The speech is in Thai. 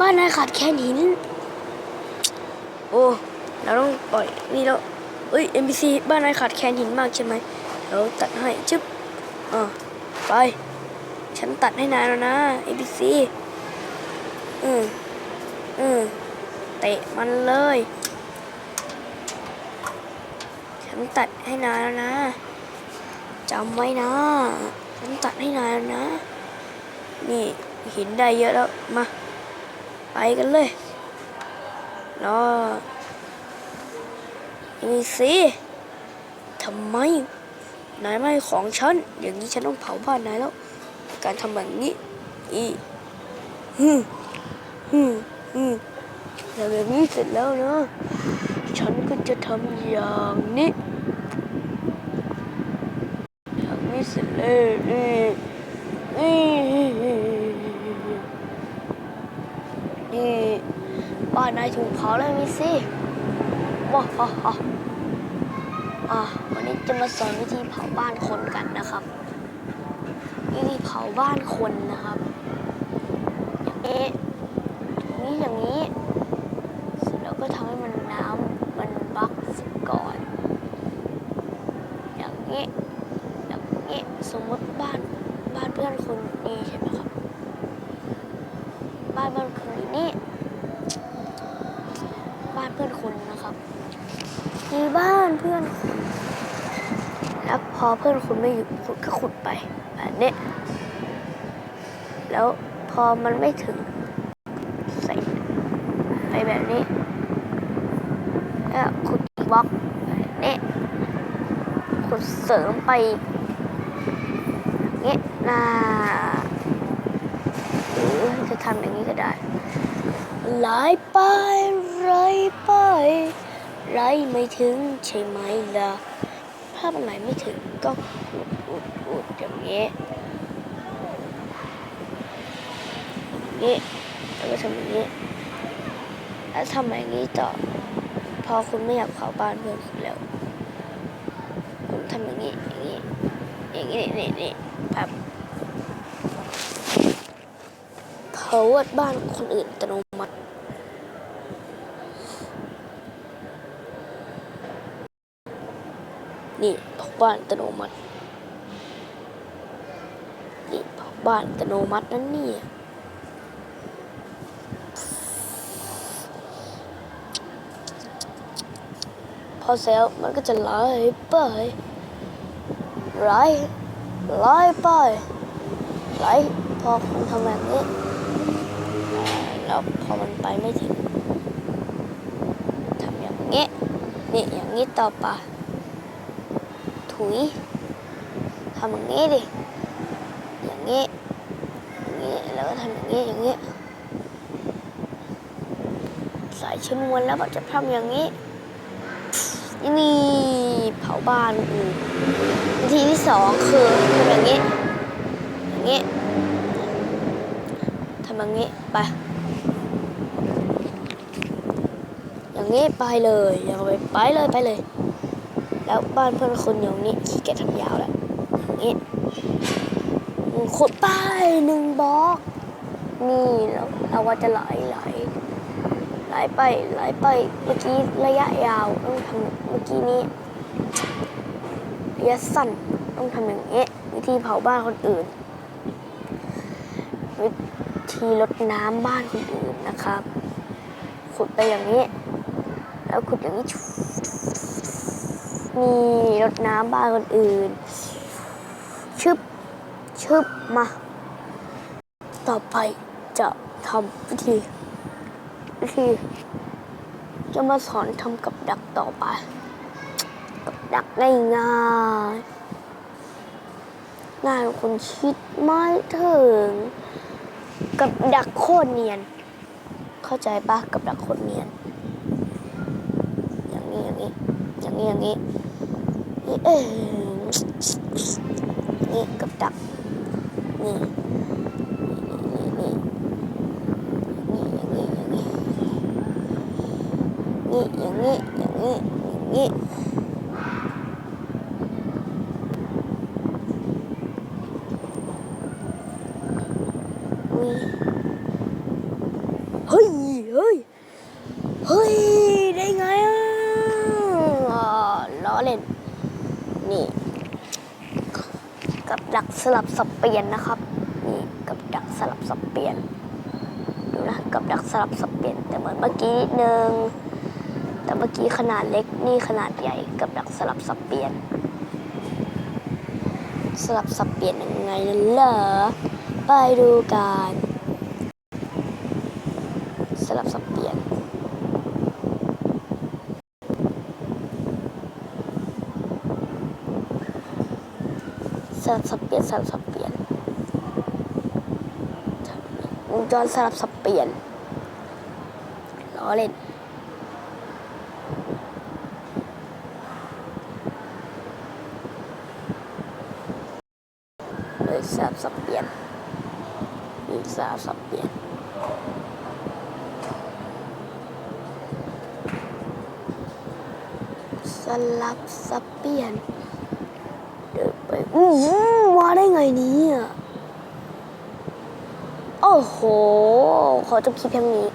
บ้านนายขาดแคลนหิน โอ้เราต้องปล่อยนี่แล้วเอ้ย NPC บ้านนายขาดแคลนหินมากใช่ไหมเราตัดให้ชึบอ่าไป ฉันตัดให้นายแล้วนะ NPC อืมอืมเตะมันเลย ฉันตัดให้นายแล้วนะจำไว้นะ ฉันตัดให้นายแล้วนะ นี่หินได้เยอะแล้ว มา ไปกันเลยรอนี่สิทำไม นายไม่ของฉัน อย่างนี้ฉันต้องเผาบ้านนายแล้ว การทำแบบนี้ อีฮึฮึฮึแล้วแบบนี้เสร็จแล้วนะฉันก็จะทำอย่างนี้อย่างนี้เสร็จแล้วนี่นี่ บ้านนายถูกเผาแล้วมิสิว้าฮ่าฮ่าอะวันนี้จะมาสอนวิธีเผาบ้านคนกันนะครับ วิธีเผาบ้านคนนะครับอย่างนี้อย่างนี้อย่างนี้เสร็จแล้วก็ทำให้มันน้ำมันบล็อกสก่อน อย่างนี้อย่างนี้สมมติบ้านบ้านเพื่อนคุณนี่ใช่ไหมครับ บ้านเพื่อนคุณนี่บ้ เพื่อนคุณนะครับมีบ้านเพื่อนคุณแล้วพอเพื่อนคุณไม่อยู่คุณก็ขุดไปแบบนี้แล้วพอมันไม่ถึงใส่ไปแบบนี้แล้วขุดอีกบล็อกแบบนี้ขุดเสริมไปอีกอย่างนี้นะหรือจะทำอย่างนี้ก็ได้ไหลไป ไหลไปไหลไม่ถึงใช่ไหมล่ะถ้ามันไหลไม่ถึงก็อุดอุดอุดอย่างนี้อย่างนี้แล้วก็ทำอย่างนี้แล้วทำอย่างนี้ต่อ พอคุณไม่อยากเผาบ้านเพื่อนคุณแล้วผมทำอย่างนี้อย่างนี้อย่างนี้นี่นี่ครับเผาบ้านคนอื่นอัตโนมัติ นี่เผาบ้านอัตโนมัติ นี่เผาบ้านอัตโนมัตินั่นนี่พอเสร็จแล้วมันก็จะไหลไปไหลไหลไปไหลพอคุณทำแบบนี้ แล้วพอมันไปไม่ถึงทำอย่างนี้ นี่อย่างนี้ต่อไป ถุยทำอย่างนี้ดิ อย่างนี้ อย่างนี้ แล้วก็ทำอย่างนี้ อย่างนี้ใส่ชนวนแล้วก็จะทำอย่างนี้นี่เผาบ้านอืมวิธีที่สองคือทำอย่างนี้ อย่างนี้ ทำอย่างนี้ ไป อย่างนี้ไปเลย อย่างไปไปเลย ไปเลย แล้วบ้านเพื่อนคนอย่างนี้ขี้เกียจทำยาวแล้วอย่างนี้ขุดไปหนึ่งบล็อก นี่แล้วเราว่าจะไหลไหลไหลไปไหลไปเมื่อกี้ระยะยาวต้องทำเมื่อกี้นี้ระยะสั้นต้องทำอย่างนี้วิธีเผาบ้านคนอื่น วิธีลดน้ำบ้านคนอื่นนะครับ ขุดไปอย่างนี้ แล้วขุดอย่างนี้ นี่รดน้ำบ้านคนอื่น ชึบ ชึบมา ต่อไปจะทำวิธีวิธี จะมาสอนทำกับดักต่อไป กับดักง่ายง่ายง่ายคนคิดไม่ถึง กับดักโคตรเนียน เข้าใจปะกับดักโคตรเนียน อย่างนี้อย่างนี้อย่างนี้อย่างนี้ นี่เออนี่กับดักนี่นี่นี่นี่อย่างนี้อย่างนี้นี่อย่างนี้อย่างนี้อย่างนี้อุ้ยเฮ้ยฮ้ยเฮ้ยเฮ้ยได้ไงอะอ่าล้อเล่น นี่ กับดักสลับสับเปลี่ยนนะครับนี่กับดักสลับสับเปลี่ยนดูนะกับดักสลับสับเปลี่ยนแต่เหมือนเมื่อกี้นิดนึงแต่เมื่อกี้ขนาดเล็กนี่ขนาดใหญ่กับดักสลับสับเปลี่ยน สลับสับเปลี่ยนยังไงเหรอไปดูกัน สลับสับเปลี่ยน สลับสับเปลี่ยนสลับสับเปลี่ยนวงจรสลับสับเปลี่ยนล้อเล่นเลยสลับสับเปลี่ยนนี่สลับสับเปลี่ยนสลับสับเปลี่ยน อู้หูมาได้ไงเนี่ยโอ้โห ขอจบคลิปเพียงนี้